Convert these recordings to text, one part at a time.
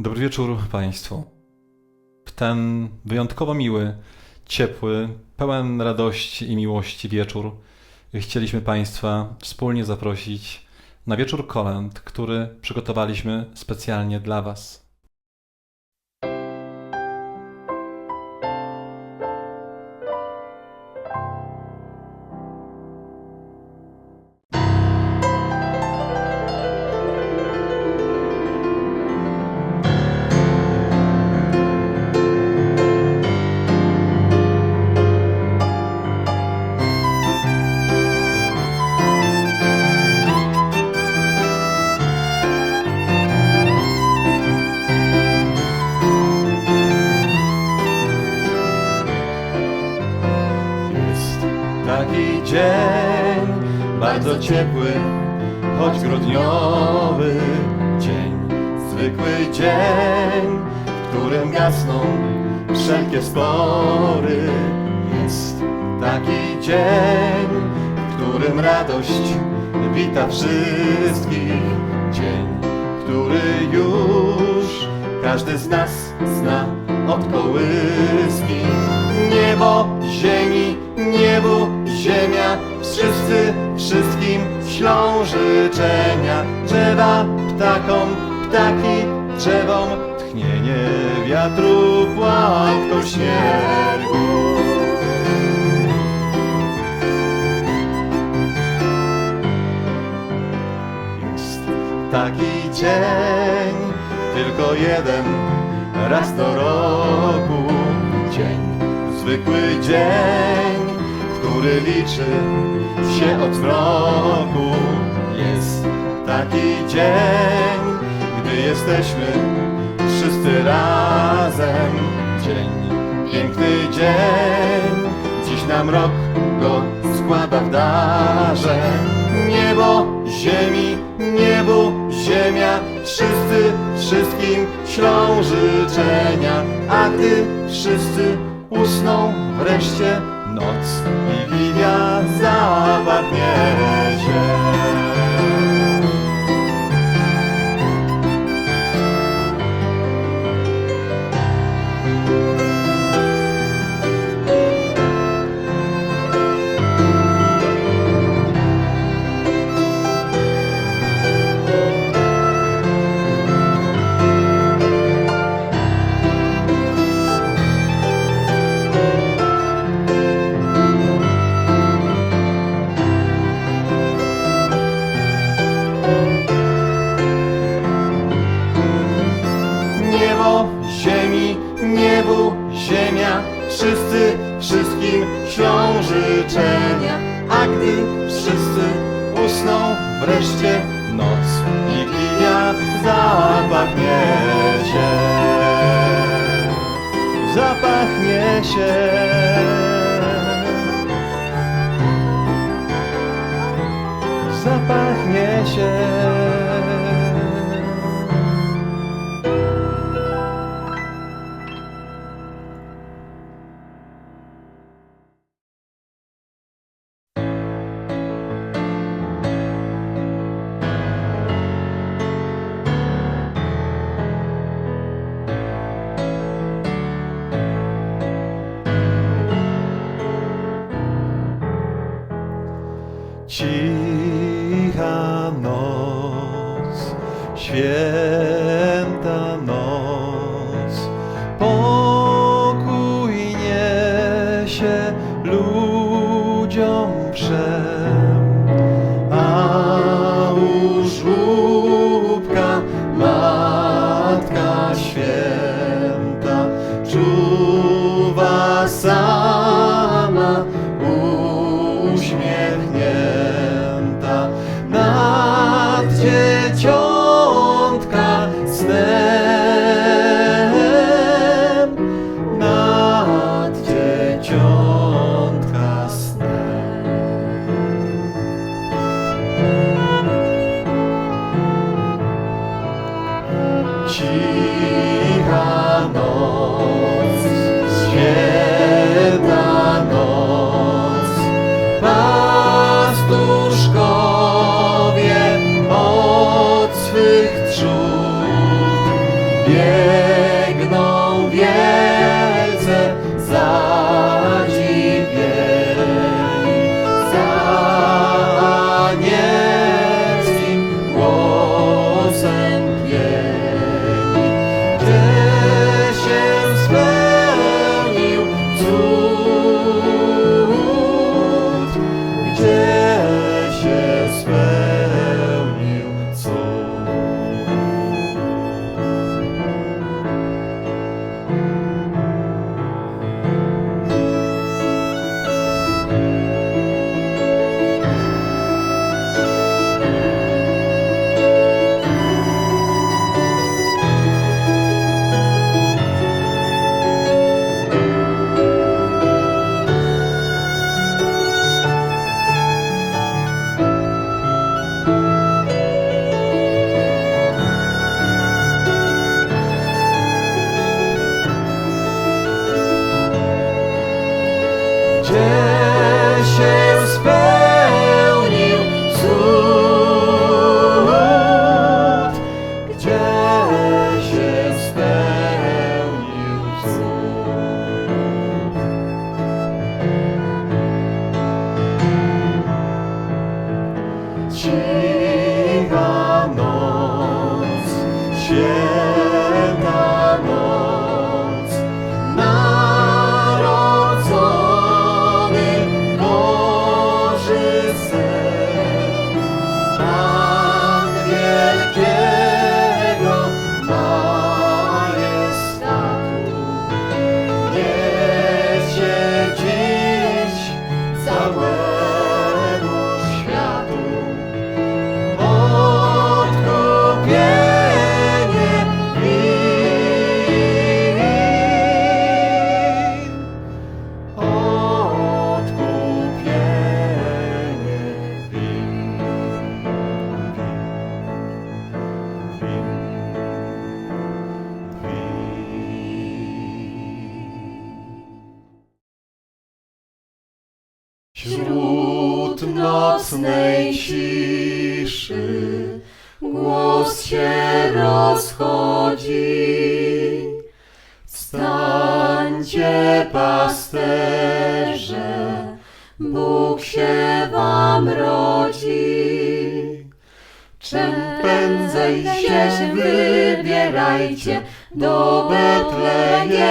Dobry wieczór Państwu. W ten wyjątkowo miły, ciepły, pełen radości i miłości wieczór chcieliśmy Państwa wspólnie zaprosić na wieczór kolęd, który przygotowaliśmy specjalnie dla Was. Ciepły, choć grudniowy dzień. Zwykły dzień, w którym gasną wszelkie spory. Jest taki dzień, w którym radość wita wszystkich. Dzień, który już każdy z nas zna od kołyski. Niebo, ślą życzenia. Drzewa, ptakom, ptaki, drzewom, tchnienie wiatru, płatko śniegu. Jest taki dzień, tylko jeden raz do roku. Dzień, zwykły dzień, który liczy się od zmroku. Jest taki dzień, gdy jesteśmy wszyscy razem. Dzień, piękny dzień, dziś nam rok go składa w darze. Niebo, ziemi, niebu, ziemia, wszyscy wszystkim ślą życzenia, a gdy wszyscy usną wreszcie noc i lilia zapadnie się. Niebu, ziemia, wszyscy wszystkim ślą życzenia, a gdy wszyscy usną wreszcie noc i linia zapachnie się. Zapachnie się. Cicha noc, święta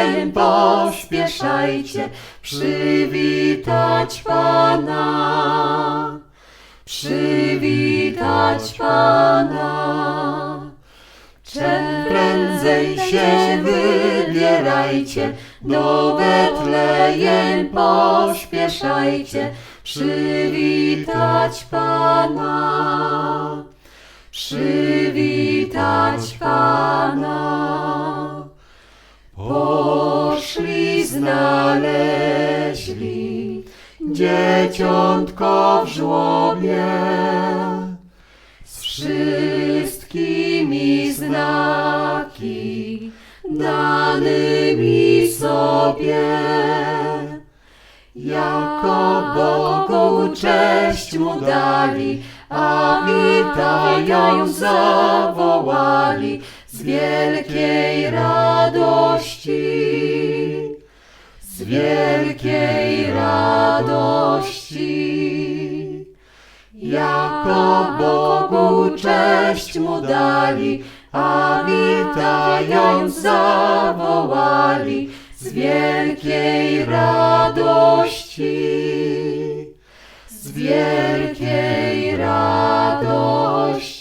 Betlejem pośpieszajcie przywitać Pana. Przywitać Pana. Czym prędzej się wybierajcie, do Betlejem pośpieszajcie przywitać Pana. Przywitać Pana. Poszli, znaleźli dzieciątko w żłobie z wszystkimi znaki danymi sobie. Jako Bogu cześć mu dali, a witają zawołali z wielkiej radości, z wielkiej radości. Jako Bogu cześć mu dali, a witając zawołali z wielkiej radości, z wielkiej radości.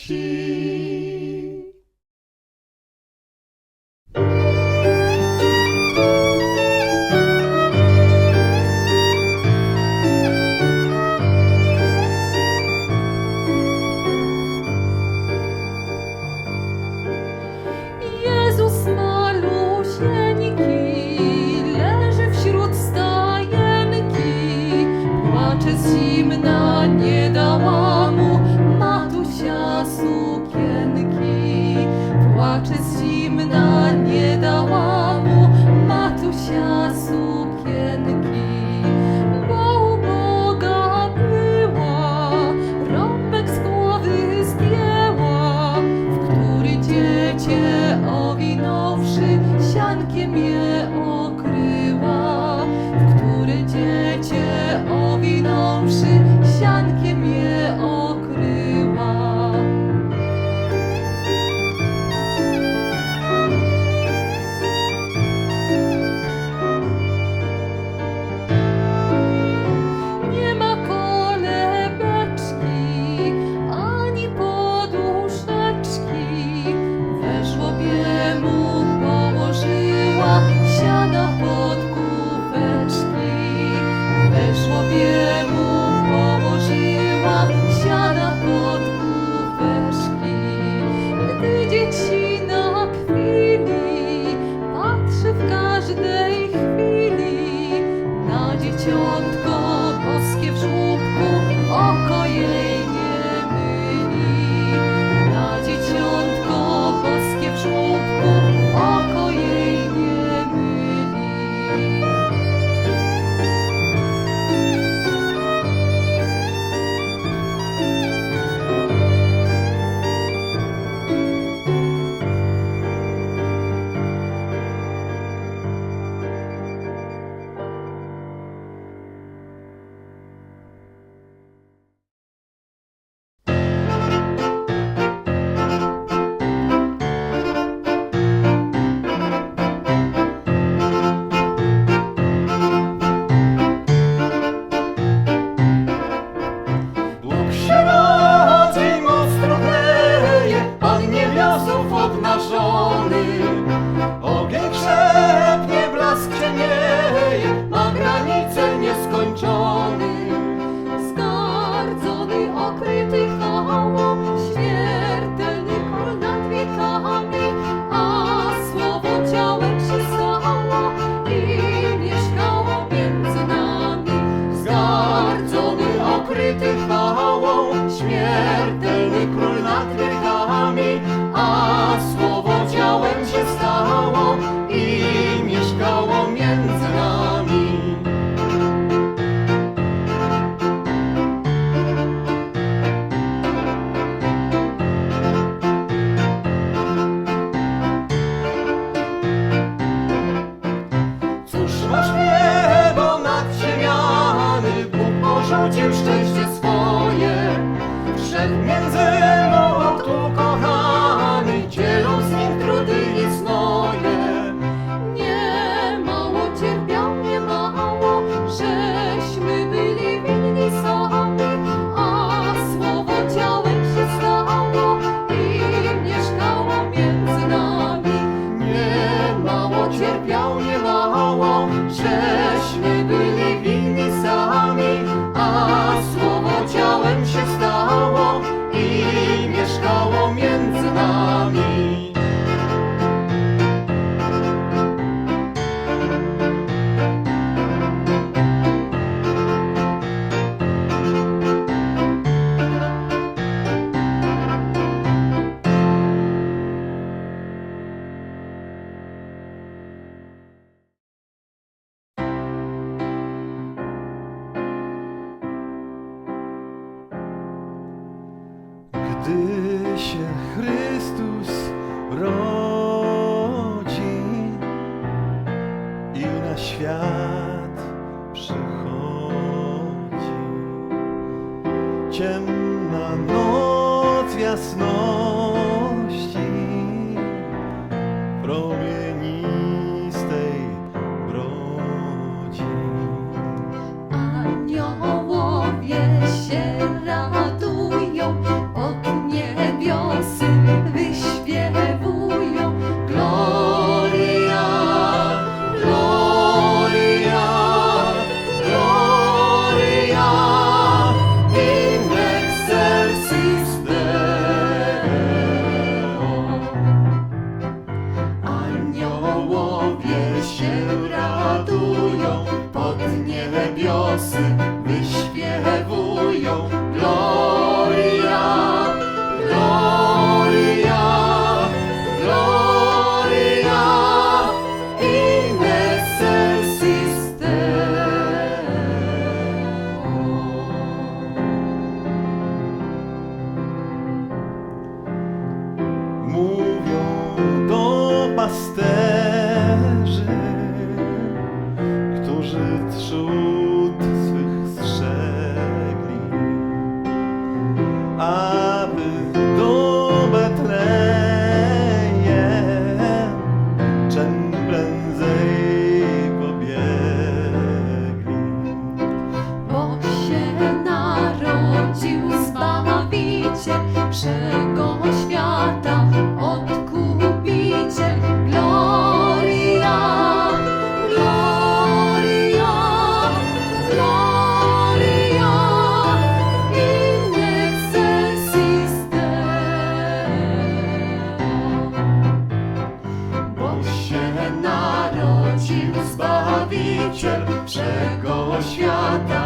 Zbawiciel wszego świata,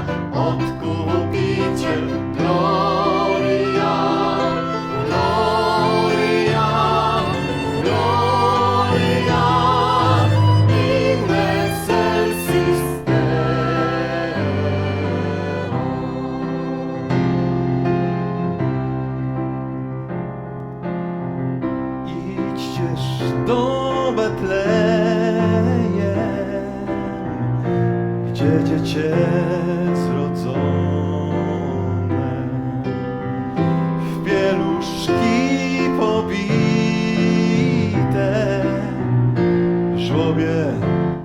żłobie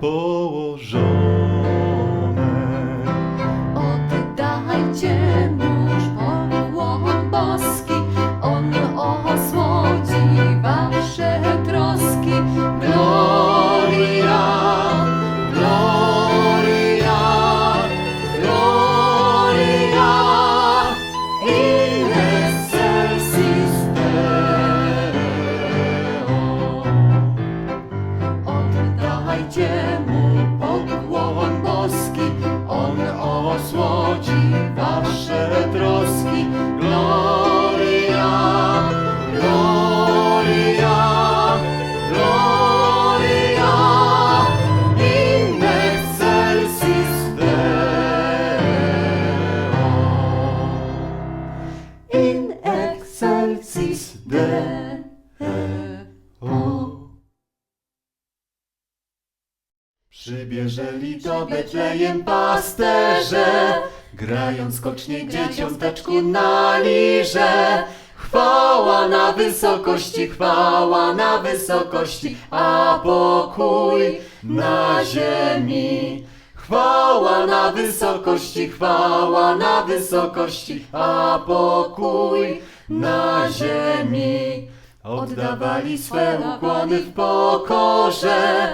położone. Przybierzeli do Betlejem pasterze, grają skocznie dzieciąteczku na lirze. Chwała na wysokości, chwała na wysokości, a pokój na ziemi. Chwała na wysokości, chwała na wysokości, a pokój na ziemi. Oddawali swe ukłony w pokorze,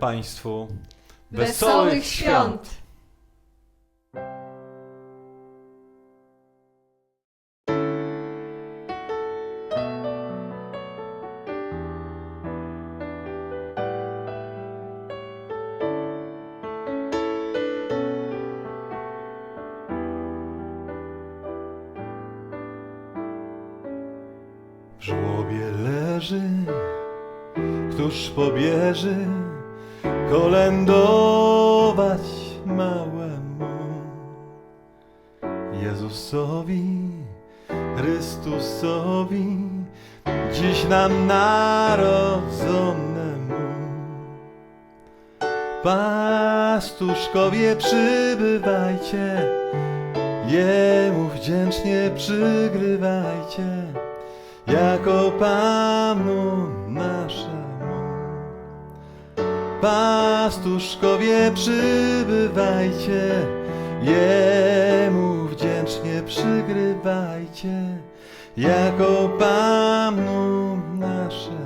Państwu Wesołych świąt! W żłobie leży, któż pobierze kolędować małemu Jezusowi Chrystusowi, dziś nam narodzonemu. Pastuszkowie przybywajcie, Jemu wdzięcznie przygrywajcie, jako Panu naszemu. Pastuszkowie przybywajcie, Jemu wdzięcznie przygrywajcie, jako Panu naszemu.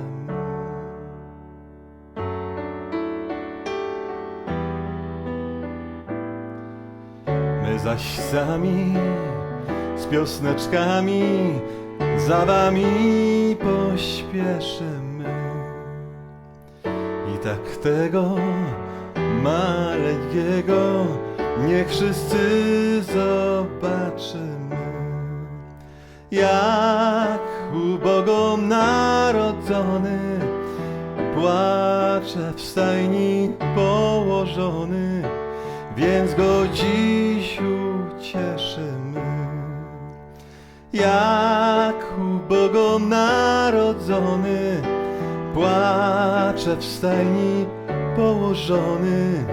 My zaś sami z piosneczkami za wami pośpieszymy. Tak tego maleńkiego niech wszyscy zobaczymy. Jak ubogo narodzony płacze w stajni położony, więc go dziś ucieszymy. Jak ubogo narodzony płacze w stajni położony,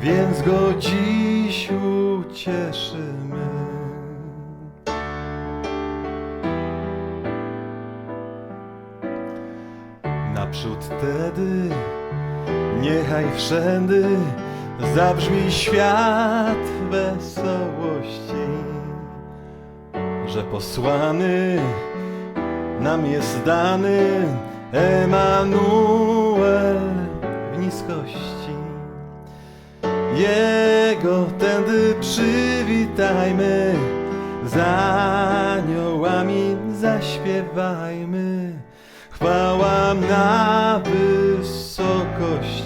więc go dziś ucieszymy. Naprzód tedy, niechaj wszędy zabrzmi świat wesołości, że posłany nam jest dany Emanuel w niskości. Jego tędy przywitajmy, za aniołami zaśpiewajmy. Chwała na wysokości.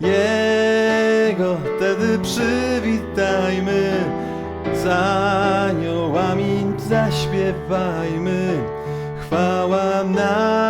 Jego wtedy przywitajmy, za aniołami zaśpiewajmy. Chwała na wysokości.